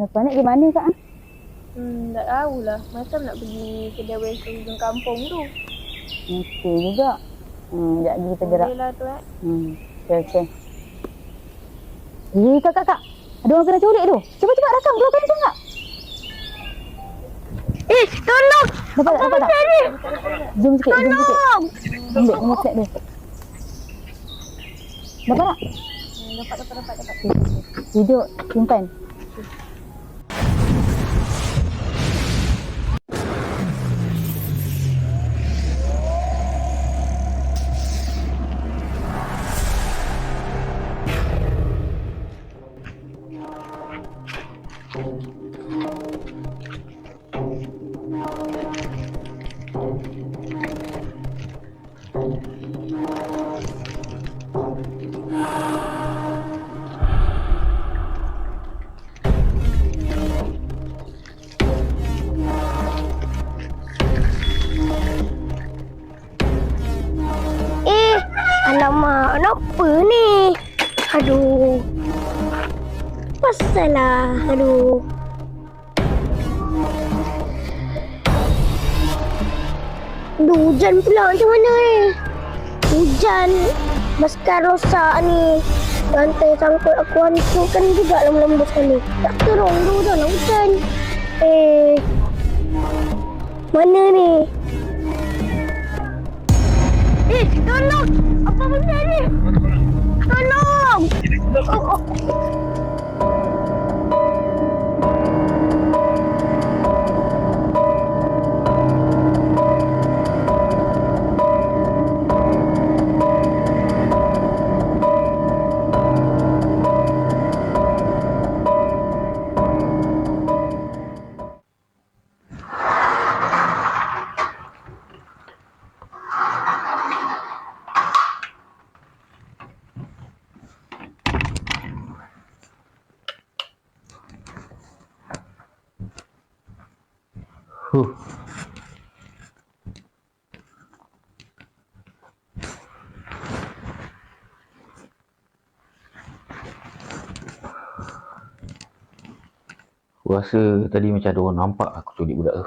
Lepas nak pergi mana kak? ah? Hmm, tak tahulah. Macam nak pergi kedai western hujung kampung tu. Okey juga. Hmm, sekejap lagi kita gerak. Boleh lah tu eh. Hmm, okey okey. Eh, kak, kak, kak. Ada orang kena culik tu. Cepat cepat rakam keluarkan handphone kak. Eh, tolong! Dapat tak? Dapat tak? Zoom sikit, zoom sikit. Ambil, ambil flat dia. Dapat tak? Hmm, dapat, dapat, dapat. Video, simpan. Hujan pula macam mana ni? Hujan. Basikal rosak ni. Lantai sangkut aku hancurkan juga lama-lama sekali. Tak terong tu dah lah hujan. Eh, mana ni? Eh, tolong! Aku rasa tadi macam ada orang nampak aku culik budak tu.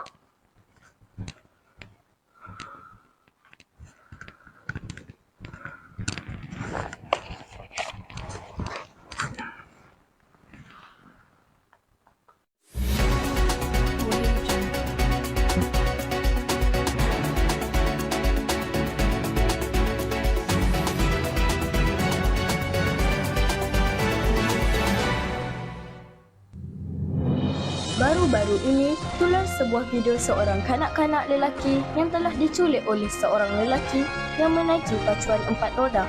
Lelaki yang telah diculik oleh seorang lelaki yang menaiki pacuan empat roda.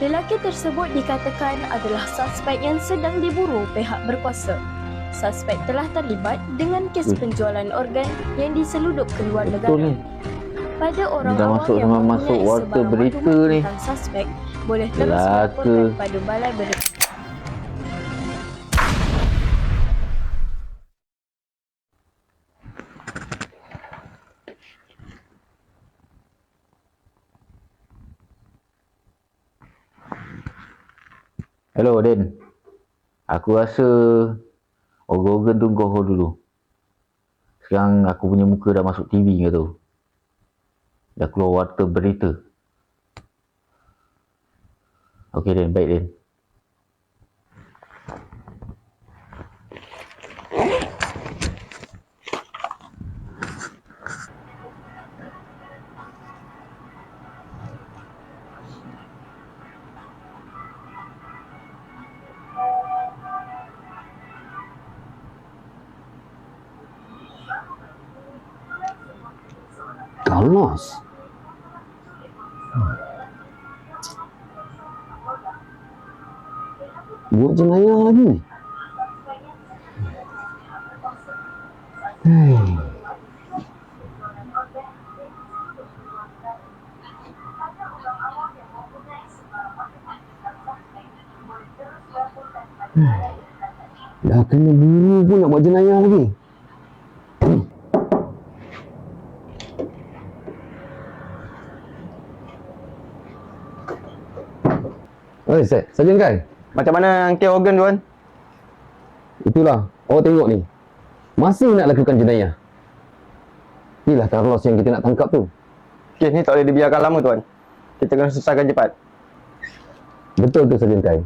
Lelaki tersebut dikatakan adalah suspek yang sedang diburu pihak berkuasa. Suspek telah terlibat dengan kes Ui. penjualan organ yang diseludup ke luar Betul negara. ni. Pada orang Dah awam masuk yang mempunyai masuk warta sebarang berita ni. suspek boleh terus melaporkan pada balai ber Hello Den. Aku rasa organ-organ tu kau hold dulu. Sekarang aku punya muka dah masuk TV ke tu. Dah keluar warta berita. Okey Den, baik Den. Carlos. Buat jenayah lagi. Hei. Dah kena bunuh pun nak buat jenayah lagi. Oi, Sir. Sarjan kan? Macam mana angkat organ tuan? Itulah, awak tengok ni. Masih nak lakukan jenayah. Inilah Carlos yang kita nak tangkap tu. Kes ni tak boleh dibiarkan lama tuan. Kita kena selesaikan cepat. Betul tu Sarjan Kai.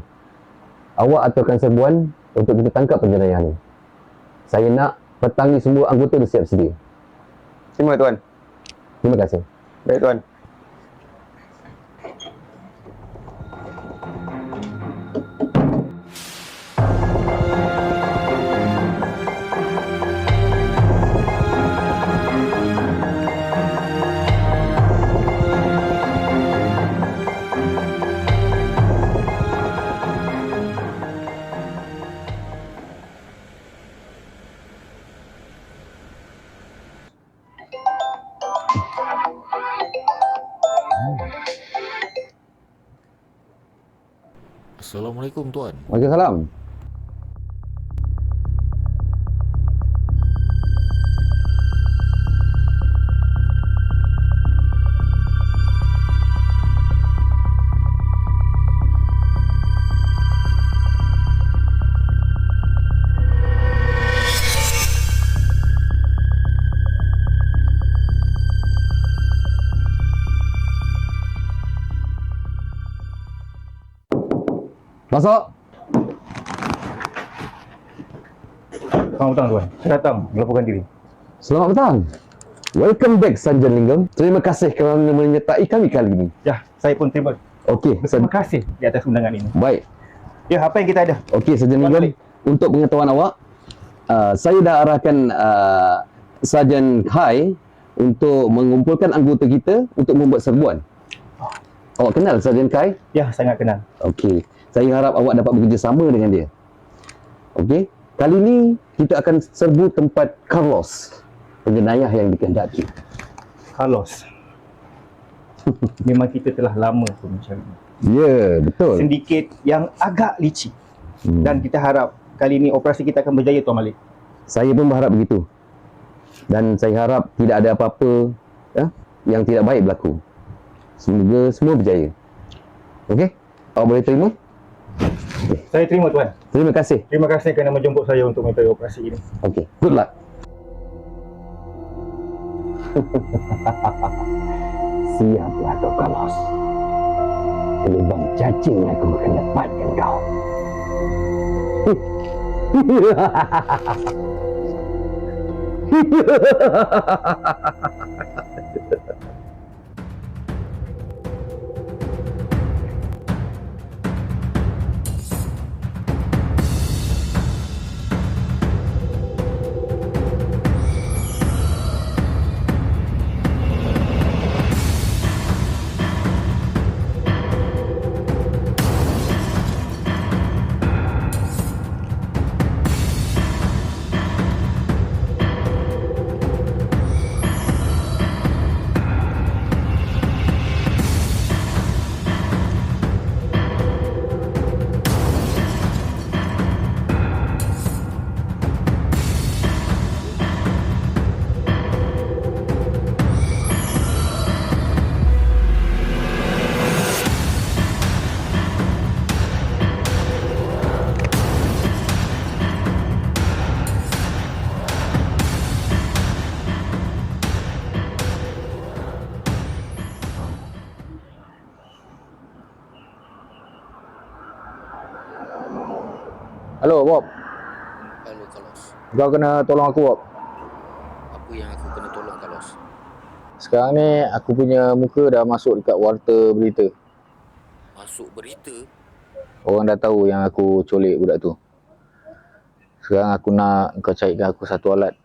Awak aturkan serbuan untuk kita tangkap penjenayah ni. Saya nak petang ni semua anggota dah siap sedia. Terima tuan. Terima kasih. Baik tuan. Masuk. Selamat petang tuan. Saya datang melaporkan diri. Selamat petang. Welcome back Sanjan Linggam. Terima kasih kerana menyertai kami kali ini. Ya, saya pun terima. Okey, Terima kasih di atas undangan ini. baik. Ya, apa yang kita ada? Okey, Sarjan Tuan Linggam. Untuk pengetahuan awak, uh, saya dah arahkan uh, Sarjan Kai untuk mengumpulkan anggota kita untuk membuat serbuan. Awak kenal Sarjan Kai? Ya, sangat kenal. Okey. Saya harap awak dapat bekerjasama dengan dia. Okey. Kali ni kita akan serbu tempat Carlos, penjenayah yang dikehendaki. Carlos. Memang kita telah lama pun mencari. Ya, betul. Sindiket yang agak licik. Hmm. Dan kita harap kali ini operasi kita akan berjaya Tuan Malik. Saya pun berharap begitu. Dan saya harap tidak ada apa-apa ya, yang tidak baik berlaku. Semoga semua berjaya. Okey? Awak boleh terima? Saya terima Tuan. Terima kasih. Terima kasih kerana menjemput saya untuk mengikuti operasi ini. Okey. Good luck. Siaplah kau Carlos. Lubang cacing aku akan dapatkan kau. Hello Bob, Halo Carlos. kau kena tolong aku Bob. Apa yang aku kena tolong Carlos? Sekarang ni aku punya muka dah masuk dekat warta berita. Masuk berita? Orang dah tahu yang aku colik budak tu. Sekarang aku nak kau carikan aku satu alat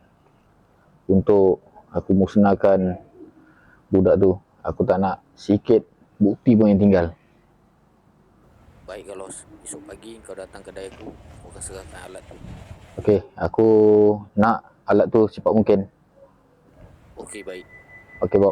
untuk aku musnahkan budak tu. Aku tak nak sikit bukti pun yang tinggal baik kalau esok pagi kau datang kedai aku, aku akan serahkan alat tu. Okey, aku nak alat tu cepat mungkin. Okey, baik. Okey, Bob.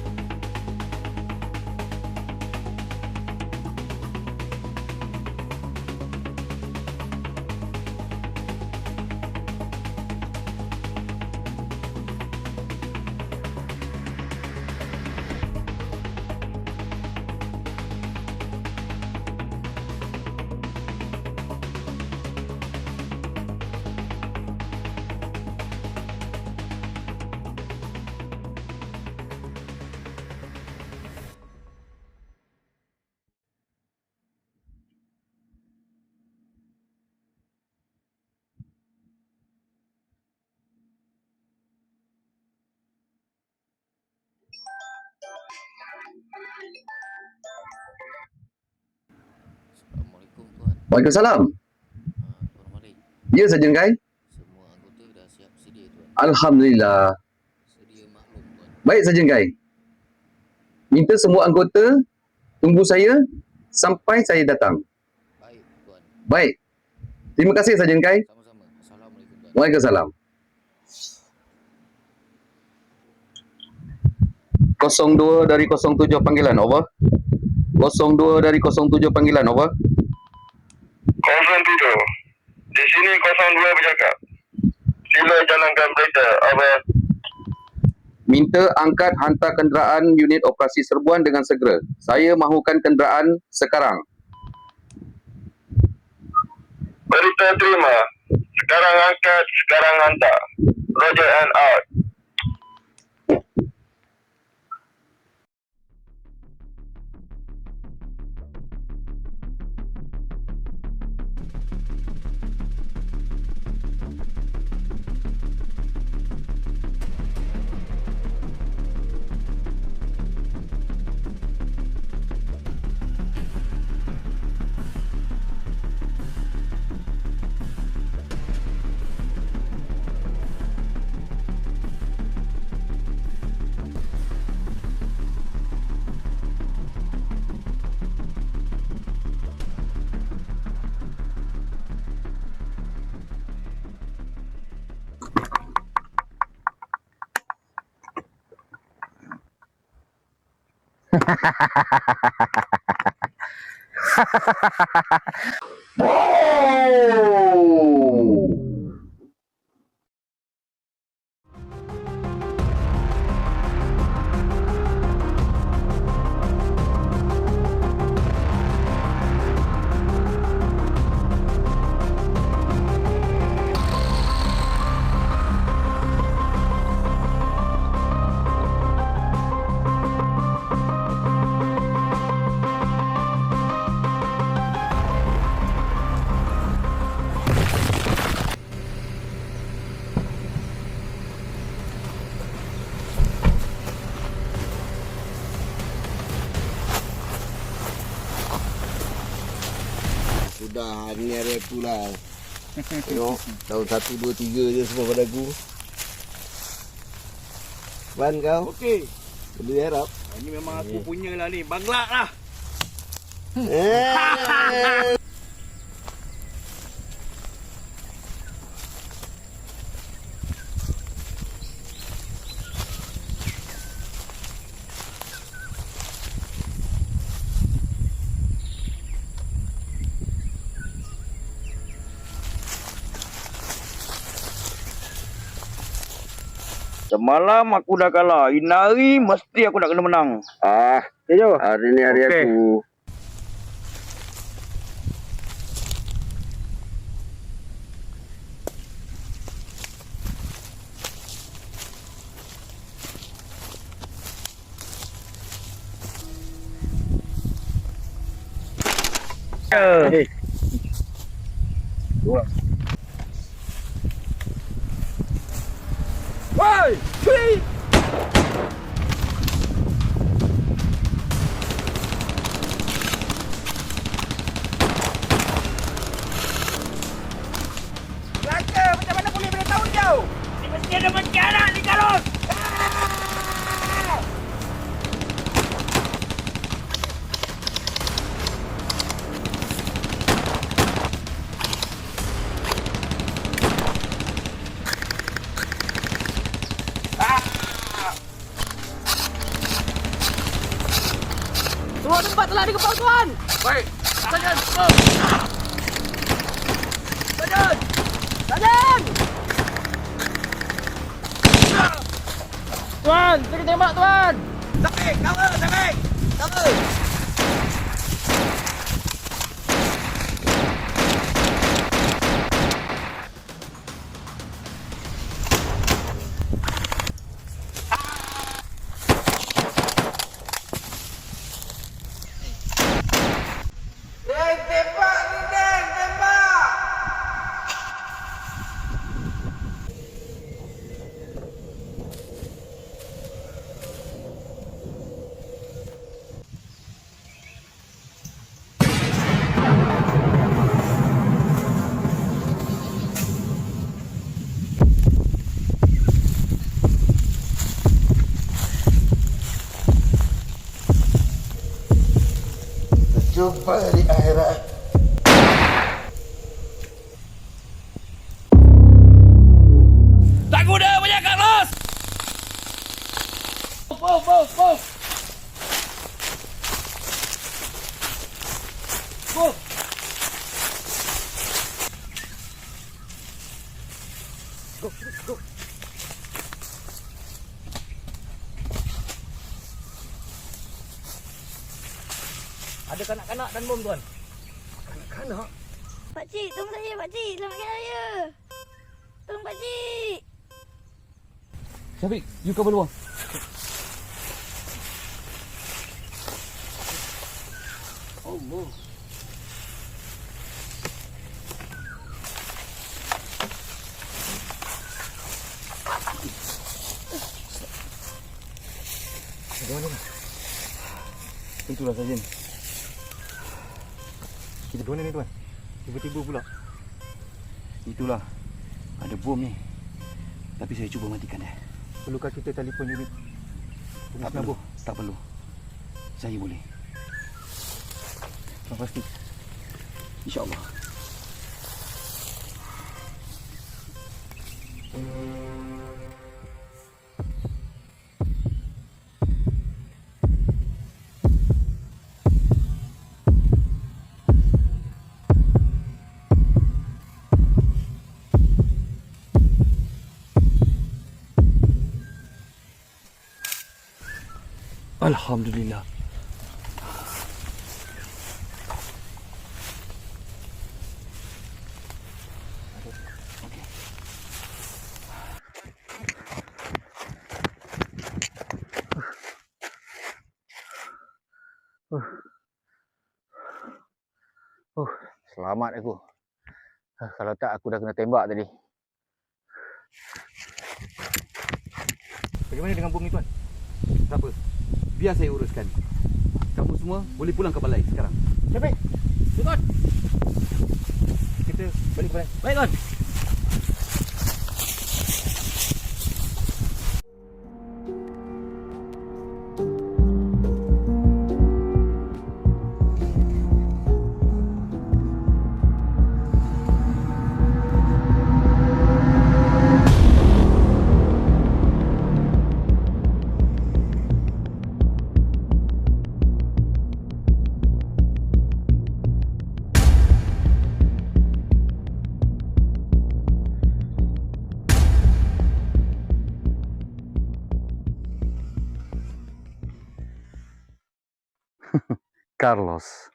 Waalaikumsalam. Ya, Sarjan Kai. semua anggota dah siap sedia Tuan. Alhamdulillah. Sedia maklum Tuan. Baik, Sarjan Kai. Minta semua anggota tunggu saya sampai saya datang. Baik Tuan. Baik. Terima kasih, Sarjan Kai. Sama-sama. Assalamualaikum Tuan. Waalaikumsalam. 02 dari 07 panggilan, over. 02 dari 07 panggilan, over. 07. Di sini 02 bercakap. Sila jalankan berita. Over. Minta angkat hantar kenderaan unit operasi serbuan dengan segera. Saya mahukan kenderaan sekarang. Berita terima. Sekarang angkat, sekarang hantar. Roger and out. Whoa! Lah Tengok Tahun satu, dua, tiga je semua pada aku Ban kau Okey Boleh harap Ini memang aku punya lah ni. Banglak lah. eh. Semalam aku dah kalah. Ini hari mesti aku nak kena menang. Ah Okay, Jo? Hari ni hari Okey. aku Hey. Ada kepala tuan. Baik. Sajan. Stop. Sajan. Sajan. Tuan, kita tembak tuan. Sampai, cover, sampai. Cover. Jumpa di akhirat. Tak guna banyak Carlos. Move, move, move. Move. Go, go. Ada kanak-kanak dan bom tuan. Kanak-kanak? Pakcik, tolong saya, pakcik. Selamatkan saya. Tolong pakcik. Syafiq, you cover luar. Itulah saja ni. Kita dua ni tuan. Tiba-tiba pula. Itulah. Ada bom ni. Tapi saya cuba matikan dia. Perlukah kita telefon unit? Tak perlu. Tak perlu. Saya boleh. Kau pasti. InsyaAllah. Alhamdulillah. Uh, selamat aku. Ah, Kalau tak aku dah kena tembak tadi. Bagaimana dengan bom ni tuan? Tak apa. Biar saya uruskan. Kamu semua boleh pulang ke balai sekarang. Syafiq. Tuan. Kita balik balai. Baik tuan. Carlos.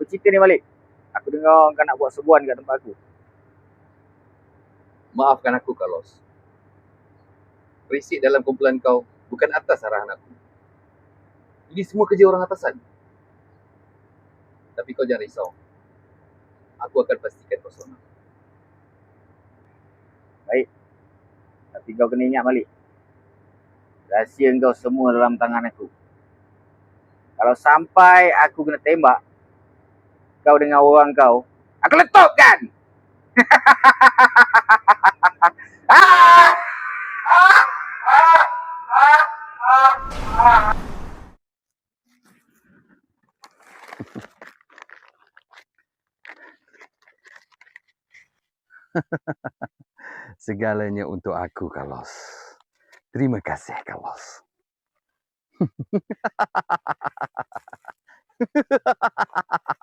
Apa cerita ni Malik? Aku dengar kau nak buat sebuan kat tempat aku. Maafkan aku, Carlos. Risik dalam kumpulan kau bukan atas arahan aku. Ini semua kerja orang atasan. Tapi kau jangan risau. Aku akan pastikan kau selamat. Tapi kau kena ingat Malik. Rahsia kau semua dalam tangan aku. Kalau sampai aku kena tembak kau dengan orang kau, aku letupkan. Segalanya untuk aku, Carlos. Terima kasih, Carlos.